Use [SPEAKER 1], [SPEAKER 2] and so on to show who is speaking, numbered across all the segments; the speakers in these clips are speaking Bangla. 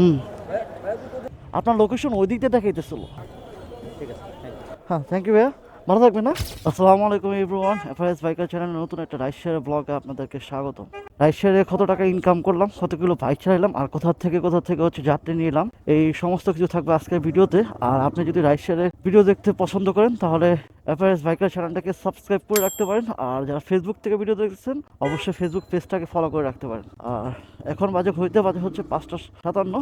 [SPEAKER 1] হুম। আপনার লোকেশন ওই দিক দিয়ে দেখাইতেছিল হ্যাঁ থ্যাংক ইউ ভাইয়া। ভালো থাকবেন না আসসালামু আলাইকুম এভরিওয়ান এফআইএস বাইকার চ্যানেলের নতুন একটা শেয়ারের ব্লগে আপনাদেরকে স্বাগত রাইড কত টাকা ইনকাম করলাম কতগুলো বাইক চালাইলাম, আর কোথা থেকে কোথা থেকে হচ্ছে যাত্রী নিলাম, এই সমস্ত কিছু থাকবে আজকের ভিডিওতে। আর আপনি যদি রাইড ভিডিও দেখতে পছন্দ করেন, তাহলে এফআইএস বাইকার চ্যানেলটাকে সাবস্ক্রাইব করে রাখতে পারেন। আর যারা ফেসবুক থেকে ভিডিও দেখছেন অবশ্যই ফেসবুক পেজটাকে ফলো করে রাখতে পারেন। আর এখন বাজে হইতে বাজে হচ্ছে পাঁচটা সাতান্ন।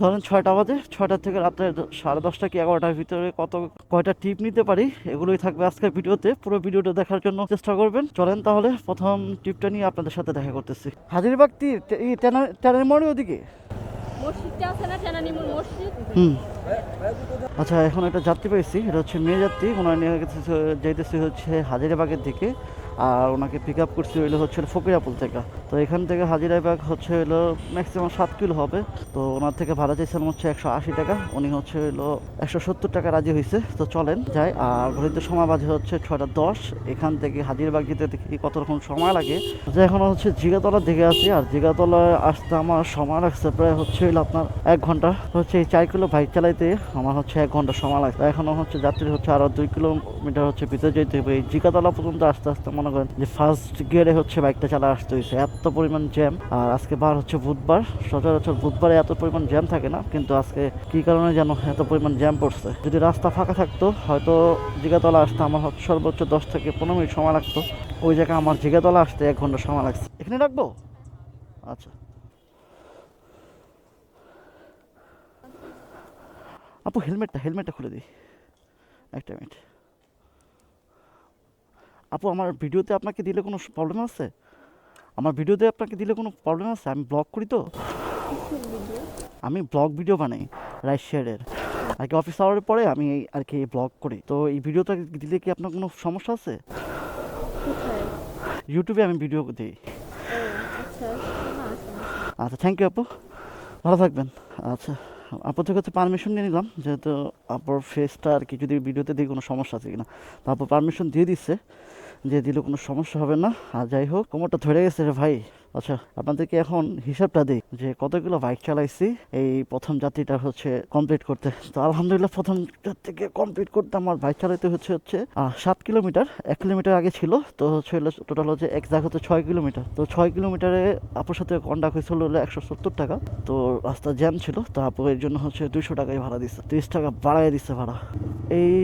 [SPEAKER 1] ধরেন ছয়টা বাজে, ছয়টা থেকে রাত্রে সাড়ে দশটা কি এগারোটার ভিতরে কত, কয়টা টিপ নিতে পারি, এগুলোই থাকবে আজকের ভিডিওতে। পুরো ভিডিওটা দেখার জন্য চেষ্টা করবেন। চলেন তাহলে প্রথম টিপটা নিয়ে আপনাদের সাথে দেখা করতেছি। হাজিরবাগ তীর ট্যানের মোড়ে ওদিকে। হুম। আচ্ছা এখন একটা যাত্রী পেয়েছি, এটা হচ্ছে মেয়ে যাত্রী। ওনার নিয়ে যাইতেছি হচ্ছে হাজারিবাগের দিকে। আর ওনাকে পিক আপ করছি হইল হচ্ছে ফকিরাপুল থেকে। তো এখান থেকে হাজিরাবাগ হচ্ছে হইল ম্যাক্সিমাম সাত কিলো হবে। তো ওনার থেকে ভাড়া চাইছিলাম হচ্ছে একশো আশি টাকা, উনি হচ্ছে হইল একশো সত্তর টাকা রাজি হয়েছে তো চলেন যাই, আর ঘড়িতে সময় বাজে হচ্ছে ছয়টা দশ। এখান থেকে হাজিরবাগ যেতে দেখি কত রকম সময় লাগে। যে এখন হচ্ছে জিগাতলার দিকে আছি, আর জিগাতলায় আসতে আমার সময় লাগছে প্রায় হচ্ছে হলো আপনার এক ঘণ্টা। হচ্ছে এই চার কিলো বাইক চালাইতে আমার হচ্ছে এক ঘণ্টা সময় লাগছে। এখনও হচ্ছে যাত্রী হচ্ছে আরও দুই কিলোমিটার হচ্ছে ভিতরে যেতে হবে এই জিগাতলা পর্যন্ত আস্তে আস্তে মনে করেন যে ফার্স্ট গিয়ারে হচ্ছে বাইকটা চালা আসতে হয়েছে। এত পরিমাণ জ্যাম আর আজকে বার হচ্ছে বুধবার। সচরাচর বুধবারে এত পরিমাণ জ্যাম থাকে না, কিন্তু আজকে কি কারণে যেন এত পরিমাণ জ্যাম পড়ছে? যদি রাস্তা ফাঁকা থাকতো, হয়তো জিগাতলা আসতে আমার হচ্ছে সর্বোচ্চ দশ থেকে পনেরো মিনিট সময় লাগতো। ওই জায়গায় আমার জিগাতলা আসতে এক ঘণ্টা সময় লাগছে। এখানে রাখব? আচ্ছা। আপু হেলমেটটা হেলমেটটা খুলে দিই। একটা মিনিট আপু আমার ভিডিওতে আপনাকে দিলে কোনো প্রবলেম আছে? আমার ভিডিওতে আপনাকে দিলে কোনো প্রবলেম আছে? আমি ব্লগ করি তো। আমি ব্লগ ভিডিও বানাই রাইট শেয়ারের আর কি অফিস আওয়ারের পরে আমি আর কি ব্লগ করি। তো এই ভিডিওটা দিলে কি আপনার কোনো সমস্যা আছে? ইউটিউবে আমি ভিডিও দিই।
[SPEAKER 2] আচ্ছা।
[SPEAKER 1] আচ্ছা থ্যাংক ইউ আপু। ভালো থাকবেন। আচ্ছা। আপুর কাছে পারমিশন নিয়ে নিলাম, যেহেতু আপুর ফেসটা আর কি যদি ভিডিওতে দিই কোনো সমস্যা আছে কিনা। তারপর পারমিশন দিয়ে দিচ্ছে যে দিলে কোনো সমস্যা হবে না। আর যাই হোক, কোমরটা ধরে গেছে রে ভাই। আচ্ছা আপনাদেরকে এখন হিসাবটা দিই যে কতগুলো বাইক চালাইছি। এই প্রথম যাত্রীটা হচ্ছে কমপ্লিট করতে। তো আলহামদুলিল্লাহ প্রথম থেকে কমপ্লিট করতে আমার বাইক চালাইতে হচ্ছে হচ্ছে সাত কিলোমিটার। এক কিলোমিটার আগে ছিল, তো হচ্ছে টোটাল হচ্ছে এক জায়গা হচ্ছে ছয় কিলোমিটার। তো ছয় কিলোমিটারে আপুর সাথে কন্ট্যাক্ট হয়েছিল হলো একশো সত্তর টাকা। তো রাস্তা জ্যাম ছিল, তো আপু এর জন্য হচ্ছে দুইশো টাকাই ভাড়া দিচ্ছে তিরিশ টাকা বাড়াই দিচ্ছে ভাড়া। এই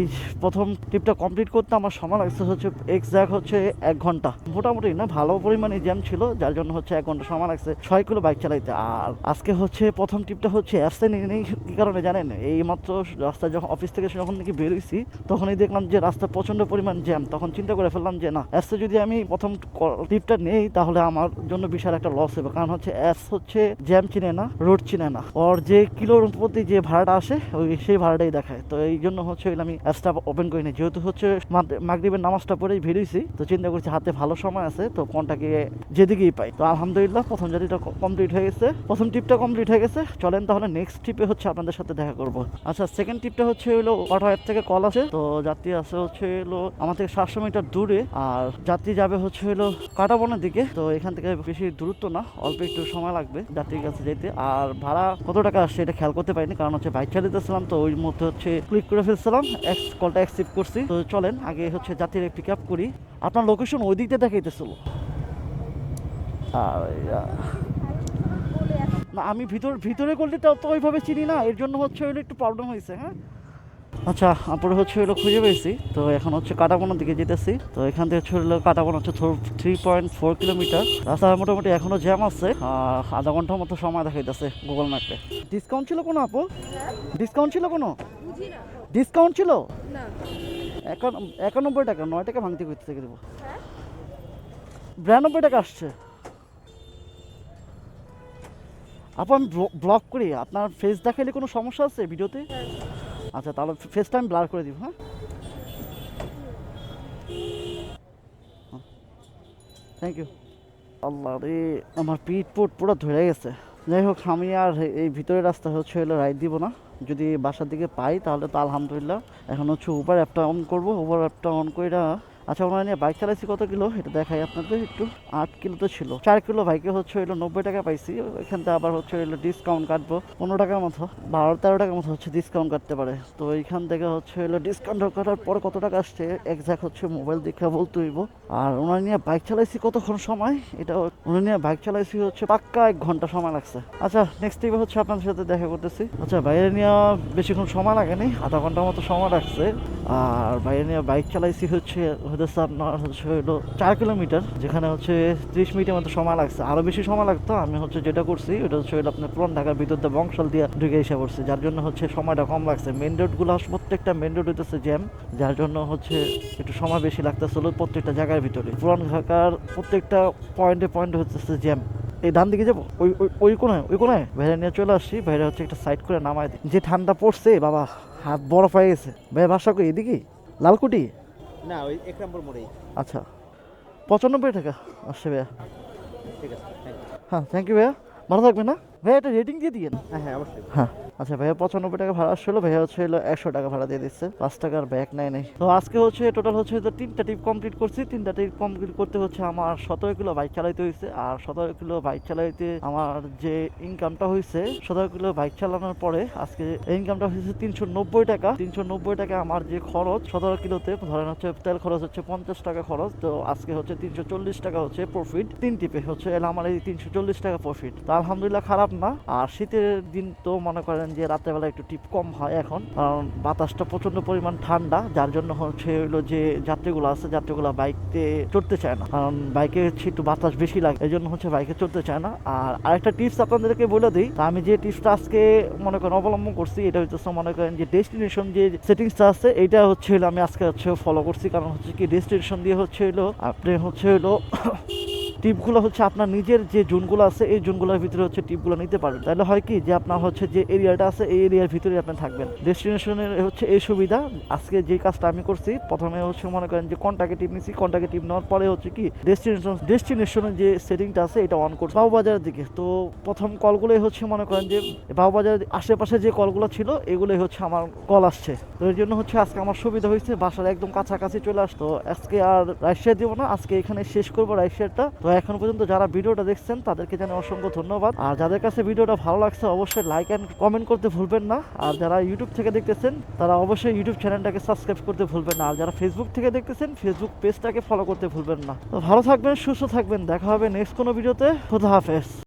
[SPEAKER 1] প্রথম ট্রিপটা কমপ্লিট করতে আমার সময় লাগছে হচ্ছে এক্সাক্ট হচ্ছে এক ঘণ্টা। মোটামুটি না, ভালো পরিমাণে জ্যাম ছিল, যার জন্য হচ্ছে এক ঘণ্টা সময় লাগছে, ছয় কিলো বাইক চালাইতে। আর আজকে হচ্ছে প্রথম ট্রিপটা হচ্ছে অ্যাপসে নিয়ে নেই, কি কারণে জানেন? এই মাত্র রাস্তায় যখন অফিস থেকে যখন নাকি বেরোইছি তখনই দেখলাম যে রাস্তা প্রচণ্ড পরিমাণ জ্যাম তখন চিন্তা করে ফেললাম যে না অ্যাপসে যদি আমি প্রথম ট্রিপটা নেই, তাহলে আমার জন্য বিশাল একটা লস হবে কারণ হচ্ছে অ্যাপস হচ্ছে জ্যাম চিনে না রোড চিনে না। ওর যে কিলোর প্রতি যে ভাড়াটা আসে, ওই সেই ভাড়াটাই দেখায়। তো এই জন্য হচ্ছে ওই আমি অ্যাপসটা ওপেন করিনি। যেহেতু হচ্ছে মাগ- মাগরিবের নামাজটা পরেই বেরিয়েছি তো চিন্তা করছি হাতে ভালো সময় আছে, তো কোনটাকে যেদিকেই পাই। তো আলহামদুলিল্লাহ, প্রথম জাতিটা কমপ্লিট হয়ে গেছে। প্রথম ট্রিপটা কমপ্লিট হয়ে গেছে। চলেন তাহলে নেক্সট ট্রিপে হচ্ছে আপনাদের সাথে দেখা করব। আচ্ছা সেকেন্ড ট্রিপটা হচ্ছে হলো অটো অ্যাপ থেকে কল আছে তো যাত্রী আছে হচ্ছে হলো আমার থেকে সাতশো মিটার দূরে। আর যাত্রী যাবে হচ্ছে হলো কাটাবনের দিকে। তো এখান থেকে বেশি দূরত্ব না, অল্প একটু সময় লাগবে যাত্রীর কাছে যেতে। আর ভাড়া কত টাকা আসছে এটা খেয়াল করতে পারিনি, কারণ হচ্ছে বাইক চালিতেছিলাম তো ওই মধ্যে হচ্ছে ক্লিক করে ফেলছিলাম। কলটা অ্যাকসেপ্ট করছি। তো চলেন, আগে হচ্ছে যাত্রীর পিক আপ করি। আপনার লোকেশন ওই দিক দিয়ে দেখাইতেছিল। না আমি ভিতর ভিতরে করলে তো ওইভাবে চিনি না এর জন্য হচ্ছে হলো একটু প্রবলেম হয়েছে হ্যাঁ? আচ্ছা তারপরে হচ্ছে হলো খুঁজে পেয়েছি তো এখন হচ্ছে কাটাবনের দিকে যেতেছি তো এখান থেকে হচ্ছে হলো কাটাবন হচ্ছে থ্রি পয়েন্ট ফোর কিলোমিটার রাস্তা মোটামুটি এখনও জ্যাম আছে আধা ঘণ্টার মতো সময় দেখাইতেছে গুগল ম্যাপে ডিসকাউন্ট ছিল কোনো আপু? ডিসকাউন্ট ছিল কোনো? ডিসকাউন্ট ছিল? একানব্বই টাকা নয় টাকা ভাঙতে করতে থেকে দেবো
[SPEAKER 2] হ্যাঁ?
[SPEAKER 1] বিরানব্বই টাকা আসছে। আপু, আমি ব্লক করি। আপনার ফেস দেখাইলে কোনো সমস্যা আছে ভিডিওতে? আচ্ছা তাহলে ফেসটা আমি ব্লার করে দিব হ্যাঁ? থ্যাংক ইউ আল্লাহ রে, আমার পিঠ পুট পুরো ধরে গেছে। যাই হোক, আমি আর এই ভিতরের রাস্তা হচ্ছে হলো রাইড দিব না। যদি বাসার দিকে পাই, তাহলে তো আলহামদুলিল্লাহ। এখন হচ্ছে উবার অ্যাপটা অন করব। উবার অ্যাপটা অন করে আচ্ছা নিয়ে বাইক চালাইছি কত কিলো? এটা দেখাই আপনাদের একটু। আট কিলো তো ছিল। চার কিলো বাইকে হচ্ছে হইল নব্বই টাকা পাইছি। এখান থেকে আবার হচ্ছে হইল ডিসকাউন্ট কাটবো। পনেরো টাকার মতো। বারো, তেরো টাকার মতো হচ্ছে ডিসকাউন্ট কাটতে পারে। তো এইখান থেকে হচ্ছে হইল ডিসকাউন্ট কাটার পর কত টাকা আসছে? একজ্যাক্ট হচ্ছে মোবাইল দেখে বলতে হইব। আর ওনার নিয়ে বাইক চালাইছি কতক্ষণ সময়? এটা ওনার নিয়ে বাইক চালাইছি হচ্ছে পাক্কা এক ঘণ্টা সময় লাগছে। আচ্ছা নেক্সট টাইম হচ্ছে আপনাদের সাথে দেখা করতেছি। আচ্ছা বাইরে নিয়ে বেশিক্ষণ সময় লাগেনি আধা ঘণ্টার মতো সময় লাগছে। আর বাইরে নিয়ে বাইক চালাইছি হচ্ছে হতেছে আপনার হচ্ছে হলো চার কিলোমিটার, যেখানে হচ্ছে ত্রিশ মিনিটের মতো সময় লাগছে। আরও বেশি সময় লাগতো, আমি হচ্ছে যেটা করছি ওটা হচ্ছে হলো আপনার পুরান ঢাকার ভিতর দিয়ে বংশাল দিয়ে ঢুকে এসে পড়ছে, যার জন্য হচ্ছে সময়টা কম লাগছে। মেন রোডগুলো প্রত্যেকটা মেন রোড হইতেছে জ্যাম যার জন্য হচ্ছে একটু সময় বেশি লাগতেছিল প্রত্যেকটা জায়গার ভিতরে। পুরান ঢাকার প্রত্যেকটা পয়েন্টে পয়েন্টে হচ্ছে জ্যাম এই ডান দিকে যাব? ওই ওই কোনায় ওই কোনায় বাইরে নিয়ে চলে আসছি বাইরে হচ্ছে একটা সাইড করে নামায় যে ঠান্ডা পড়ছে, বাবা। হাত বরফ হয়ে গেছে। ভাই বাসা কই? এদিকে? লালকুটি
[SPEAKER 3] না ওই এক নম্বর মোড়েই
[SPEAKER 1] আচ্ছা। পঁচানব্বই টাকা আসছে ভাইয়া।
[SPEAKER 3] ঠিক আছে
[SPEAKER 1] হ্যাঁ থ্যাংক ইউ ভাইয়া। ভালো থাকবে না ভাইয়া এটা রেটিং দিয়ে দিয়েন।
[SPEAKER 3] হ্যাঁ হ্যাঁ অবশ্যই।
[SPEAKER 1] হ্যাঁ। আচ্ছা ভাইয়া পঁচানব্বই টাকা ভাড়া আসছিল, ভাইয়া হচ্ছে একশো টাকা ভাড়া দিয়ে দিচ্ছে। পাঁচ টাকার ব্যাগ নেয় নেই। তো আজকে হচ্ছে টোটাল হচ্ছে তো তিনটা ট্রিপ কমপ্লিট করছি। তিনটা ট্রিপ কমপ্লিট করতে হচ্ছে আমার সতেরো কিলো বাইক চালাইতে হয়েছে আর সতেরো কিলো বাইক চালাইতে আমার যে ইনকামটা হয়েছে সতেরো কিলো বাইক চালানোর পরে আজকে ইনকামটা হয়েছে তিনশো নব্বই টাকা তিনশো নব্বই টাকা আমার যে খরচ, সতেরো কিলোতে ধরেন হচ্ছে তেল খরচ হচ্ছে পঞ্চাশ টাকা খরচ। তো আজকে হচ্ছে তিনশো চল্লিশ টাকা হচ্ছে প্রফিট তিন টিপে হচ্ছে এলে আমার এই তিনশো চল্লিশ টাকা প্রফিট তো আলহামদুলিল্লাহ খারাপ না। আর শীতের দিন তো মনে করেন যে রাত্রেবেলা একটু টিপ কম হয় এখন, কারণ বাতাসটা প্রচণ্ড পরিমাণ ঠান্ডা, যার জন্য হচ্ছে হলো যে যাত্রীগুলো আছে, যাত্রীগুলো বাইকতে চড়তে চায় না। কারণ বাইকে হচ্ছে একটু বাতাস বেশি লাগে, এই জন্য হচ্ছে বাইকে চড়তে চায় না। আর আরেকটা টিপস আপনাদেরকে বলে দিই আমি যে টিপসটা আজকে মনে করেন অবলম্বন করছি, এটা হচ্ছে মনে করেন যে ডেস্টিনেশন যে সেটিংসটা আছে এটা হচ্ছে আমি আজকে হচ্ছে ফলো করছি। কারণ হচ্ছে কি ডেস্টিনেশন দিয়ে হচ্ছে হলো আপনি হচ্ছে হলো টিপগুলো হচ্ছে আপনার নিজের যে জোনগুলো আছে, এই জোনগুলোর ভিতরে হচ্ছে টিপগুলো নিতে পারবেন। তাহলে হয় কি যে আপনার হচ্ছে যে এরিয়াটা আছে, এই এরিয়ার ভিতরে আপনি থাকবেন। ডেস্টিনেশনের হচ্ছে এই সুবিধা, আজকে যে কাজটা আমি করছি, প্রথমে হচ্ছে মনে করেন যে কন্টাকে টিপ নিছি কন্টাকে টিপ নেওয়ার পরে হচ্ছে কি ডেস্টিনেশন ডেস্টিনেশনের যে সেটিংটা আছে, এটা অন করছি। বাবুবাজারের দিকে। তো প্রথম কলগুলোই হচ্ছে মনে করেন যে বাবুবাজারের আশেপাশে যে কলগুলো ছিল, এগুলোই হচ্ছে আমার কল আসছে। তো এর জন্য হচ্ছে আজকে আমার সুবিধা হয়েছে, বাসার একদম কাছাকাছি চলে আসতো। আজকে আর রাইস শেয়ার দিব না, আজকে এখানে শেষ করব রাইস শেয়ারটা তো এখন পর্যন্ত যারা ভিডিওটা দেখছেন, তাদেরকে জানাই অসংখ্য ধন্যবাদ। আর যাদের কাছে ভিডিওটা ভালো লাগছে, অবশ্যই লাইক অ্যান্ড কমেন্ট করতে ভুলবেন না। আর যারা ইউটিউব থেকে দেখতেছেন, তারা অবশ্যই ইউটিউব চ্যানেলটাকে সাবস্ক্রাইব করতে ভুলবেন না। আর যারা ফেসবুক থেকে দেখতেছেন ফেসবুক পেজটাকে ফলো করতে ভুলবেন না। তো ভালো থাকবেন, সুস্থ থাকবেন। দেখা হবে নেক্সট কোনো ভিডিওতে খুদা হাফেজ।